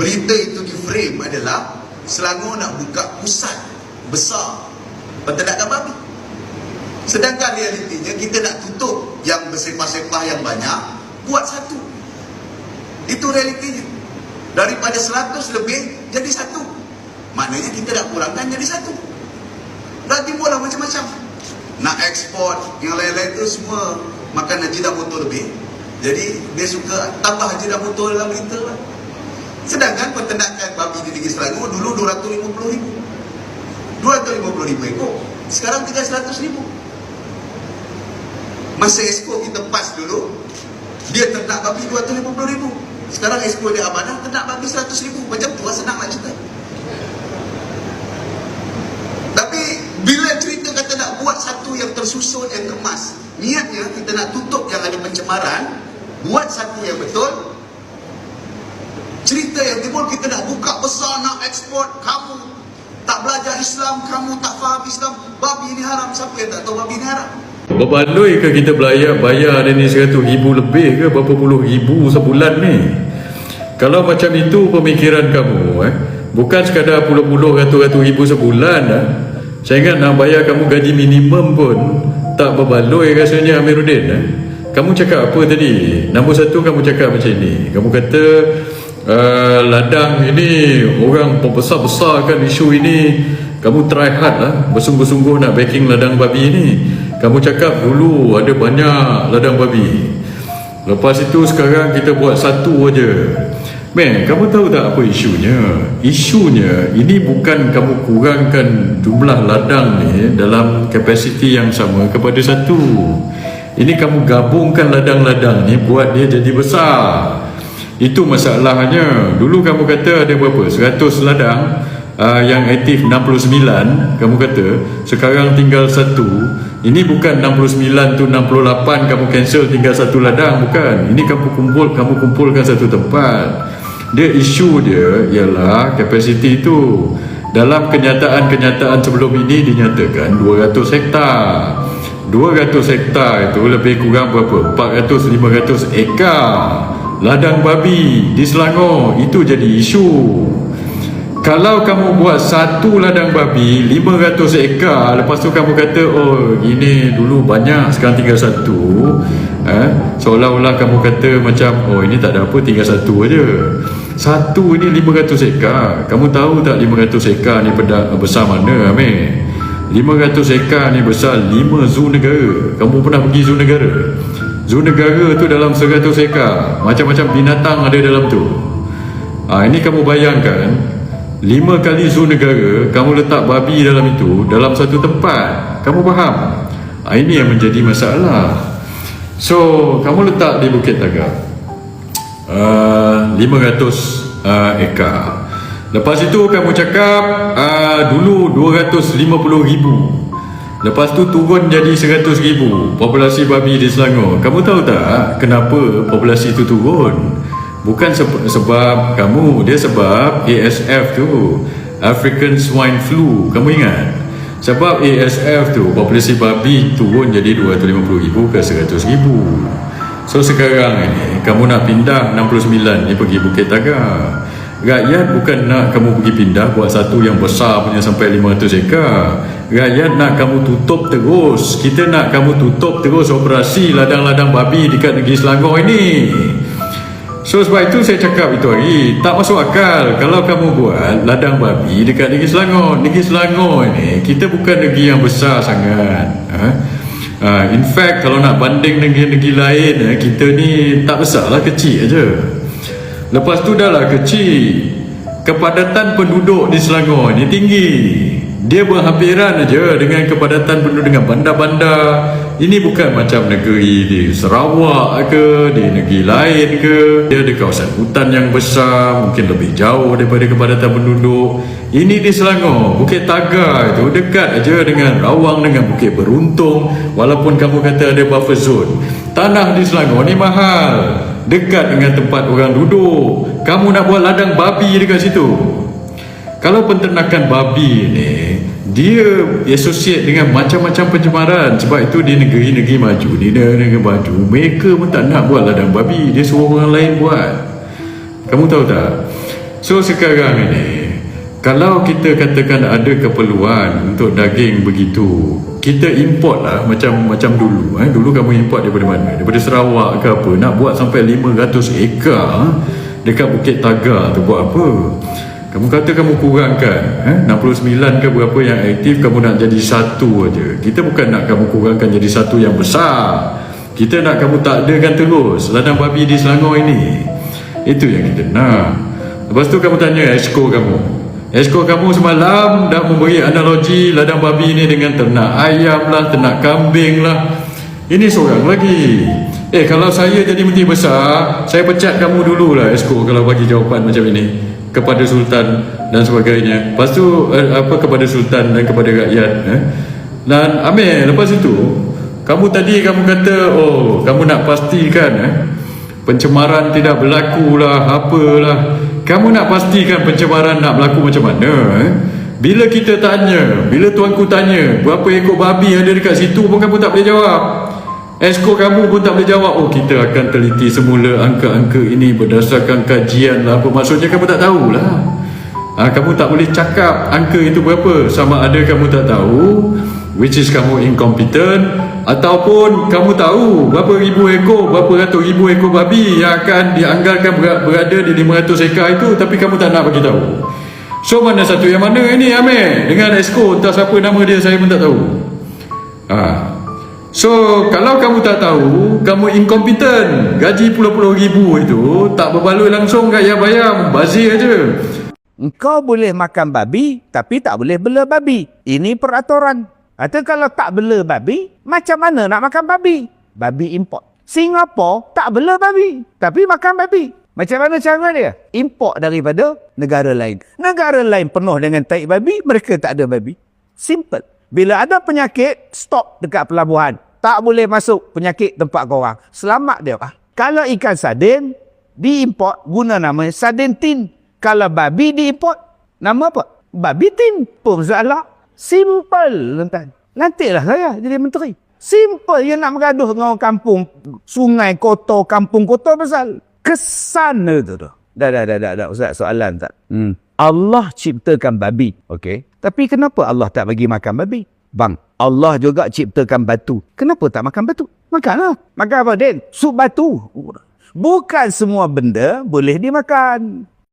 berita itu di frame adalah Selangor nak buka pusat besar peternakan babi. Sedangkan realitinya kita nak tutup yang bersepah-sepah yang banyak, buat satu. Itu realitinya. Daripada 100 lebih, jadi satu. Maknanya kita nak kurangkan jadi satu. Dah timbullah macam-macam. Nak ekspor, yang lain-lain tu semua makan haji dah motor lebih. Jadi dia suka tambah haji dah motor dalam berita lah. Sedangkan peternakan babi di Negeri Selangor dulu 250 ribu. 250 ribu ekor. Sekarang 100 ribu. Masa esko kita pas dulu, dia ternak babi 250 ribu. Sekarang esko dia amanah, ternak babi 100 ribu. Macam tu lah senang nak cerita. Tapi bila cerita kata nak buat satu yang tersusun, yang kemas, niatnya kita nak tutup yang ada pencemaran, buat satu yang betul, cerita yang timbul kita nak buka besar, nak ekspor, kamu tak belajar Islam, kamu tak faham Islam, babi ini haram, siapa yang tak tahu babi ini haram? Berbaloi ke kita bayar, bayar dia ni 100 ribu lebih ke berapa puluh ribu sebulan ni Kalau macam itu pemikiran kamu eh Bukan sekadar puluh-puluh ratus-ratus ribu sebulan eh? Saya ingat nak bayar kamu gaji minimum pun Tak berbaloi rasanya Amiruddin eh? Kamu cakap apa tadi? Nombor satu kamu cakap macam ni Kamu kata uh, Ladang ini Orang pembesar-besar kan isu ini Kamu try hard lah Bersungguh-sungguh nak backing ladang babi ni kamu cakap dulu ada banyak ladang babi. Lepas itu sekarang kita buat satu aja. Men, kamu tahu tak apa isunya? Isunya ini bukan kamu kurangkan jumlah ladang ni dalam kapasiti yang sama kepada satu. Ini kamu gabungkan ladang-ladang ni buat dia jadi besar. Itu masalahnya. Dulu kamu kata ada berapa? 100 ladang uh, yang aktif 69 kamu kata. Sekarang tinggal satu. Ini bukan 69 tu 68 kamu cancel tinggal satu ladang. Bukan. Ini kamu kumpul kamu kumpulkan satu tempat. Dia isu dia ialah kapasiti itu dalam kenyataan-kenyataan sebelum ini dinyatakan 200 hektar. 200 hektar itu lebih kurang berapa? 400-500 ekar ladang babi di Selangor itu jadi isu. Kalau kamu buat satu ladang babi 500 ekar Lepas tu kamu kata Oh ini dulu banyak Sekarang tinggal satu. Eh? Seolah-olah kamu kata macam Oh ini tak ada apa tinggal satu aja. Satu ini 500 ekar. Kamu tahu tak 500 ekar ni besar mana Amir? 500 ekar ni besar 5 zoo negara. Kamu pernah pergi zoo negara Zoo negara tu dalam 100 ekar. Macam-macam binatang ada dalam tu. Ha, Ini kamu bayangkan Lima kali zoo negara Kamu letak babi dalam itu Dalam satu tempat. Kamu faham? Ha, ini yang menjadi masalah. So Kamu letak di Bukit Tagak. Uh, 500 uh, ekar. Lepas itu kamu cakap uh, Dulu 250 ribu Lepas tu turun jadi 100 ribu. Populasi babi di Selangor. Kamu tahu tak Kenapa populasi itu turun? Bukan sebab, sebab kamu Dia sebab ASF tu. African Swine Flu. Kamu ingat? Sebab ASF tu Populasi babi turun jadi 250 ribu ke 100 ribu. So sekarang ni Kamu nak pindah 69 ni pergi Bukit Taga. Rakyat bukan nak kamu pergi pindah Buat satu yang besar punya sampai 500 ekar Rakyat nak kamu tutup terus. Kita nak kamu tutup terus operasi Ladang-ladang babi dekat negeri Selangor ini. So sebab itu saya cakap itu hari Tak masuk akal Kalau kamu buat ladang babi dekat negeri Selangor. Negeri Selangor ini Kita bukan negeri yang besar sangat ha? Uh, in fact kalau nak banding negeri-negeri lain eh, Kita ni tak besar lah kecil aja. Lepas tu dah lah kecil. Kepadatan penduduk di Selangor ni tinggi Dia berhampiran aja dengan kepadatan penduduk dengan bandar-bandar Ini bukan macam negeri di Sarawak ke Di negeri lain ke. Dia ada kawasan hutan yang besar Mungkin lebih jauh daripada kepadatan penduduk. Ini di Selangor Bukit Tagar itu dekat aja dengan Rawang dengan Bukit Beruntung. Walaupun kamu kata ada buffer zone. Tanah di Selangor ni mahal Dekat dengan tempat orang duduk. Kamu nak buat ladang babi dekat situ. Kalau penternakan babi ni Dia associate dengan macam-macam pencemaran. Sebab itu di negeri-negeri maju Di negeri-negeri maju. Mereka pun tak nak buat ladang babi. Dia suruh orang lain buat. Kamu tahu tak? So sekarang ini kalau kita katakan ada keperluan untuk daging begitu kita import lah macam macam dulu eh. Dulu kamu import daripada mana? Daripada Sarawak ke apa? Nak buat sampai 500 ekar eh? dekat Bukit Tagar tu buat apa kamu kata kamu kurangkan eh? 69 ke berapa yang aktif kamu nak jadi satu aja. Kita bukan nak kamu kurangkan jadi satu yang besar. Kita nak kamu tak adakan terus. Ladang babi di Selangor ini. Itu yang kita nak. Lepas tu kamu tanya esko kamu. Esko kamu semalam dah memberi analogi ladang babi ni dengan ternak ayam lah, ternak kambing lah. Ini seorang lagi. Eh kalau saya jadi menteri besar, saya pecat kamu dululah Esko kalau bagi jawapan macam ini kepada Sultan dan sebagainya. Lepas tu eh, apa kepada Sultan dan kepada rakyat. Eh? Dan Amir lepas itu, kamu tadi kamu kata oh kamu nak pastikan eh, pencemaran tidak berlaku lah apalah kamu nak pastikan pencemaran nak berlaku macam mana eh? bila kita tanya bila tuanku tanya berapa ekor babi ada dekat situ pun kamu tak boleh jawab Esko kamu pun tak boleh jawab. Oh kita akan teliti semula angka-angka ini Berdasarkan kajian lah. Apa maksudnya kamu tak tahulah. Ha, Kamu tak boleh cakap angka itu berapa. Sama ada kamu tak tahu Which is kamu incompetent Ataupun kamu tahu Berapa ribu ekor Berapa ratus ribu ekor babi Yang akan dianggarkan ber- berada di 500 ekar itu Tapi kamu tak nak bagi tahu. So mana satu yang mana? Ini Amir Dengan Esko Entah siapa nama dia Saya pun tak tahu. Ha. So kalau kamu tak tahu Kamu incompetent Gaji puluh-puluh ribu itu Tak berbaloi langsung kat yang bayar Bazir aja Engkau boleh makan babi tapi tak boleh bela babi. Ini peraturan. Atau kalau tak bela babi, macam mana nak makan babi? Babi import. Singapura tak bela babi tapi makan babi. Macam mana cara dia? Import daripada negara lain. Negara lain penuh dengan taik babi, mereka tak ada babi. Simple. Bila ada penyakit, stop dekat pelabuhan. Tak boleh masuk penyakit tempat korang. Selamat dia. Kalau ikan sardin, diimport guna nama sardin tin. Kalau babi diimport, nama apa? Babi tin. Pun masalah. Simple, tuan Nantilah saya jadi menteri. Simple yang nak mengaduh dengan orang kampung. Sungai kotor, kampung kotor pasal. Kesan itu tu. Dah, dah, dah, dah, dah. Ustaz, soalan tak? Hmm. Allah ciptakan babi. Okey. Tapi kenapa Allah tak bagi makan babi? Bang, Allah juga ciptakan batu. Kenapa tak makan batu? Makanlah. Makan apa, Den? Sup batu. Bukan semua benda boleh dimakan.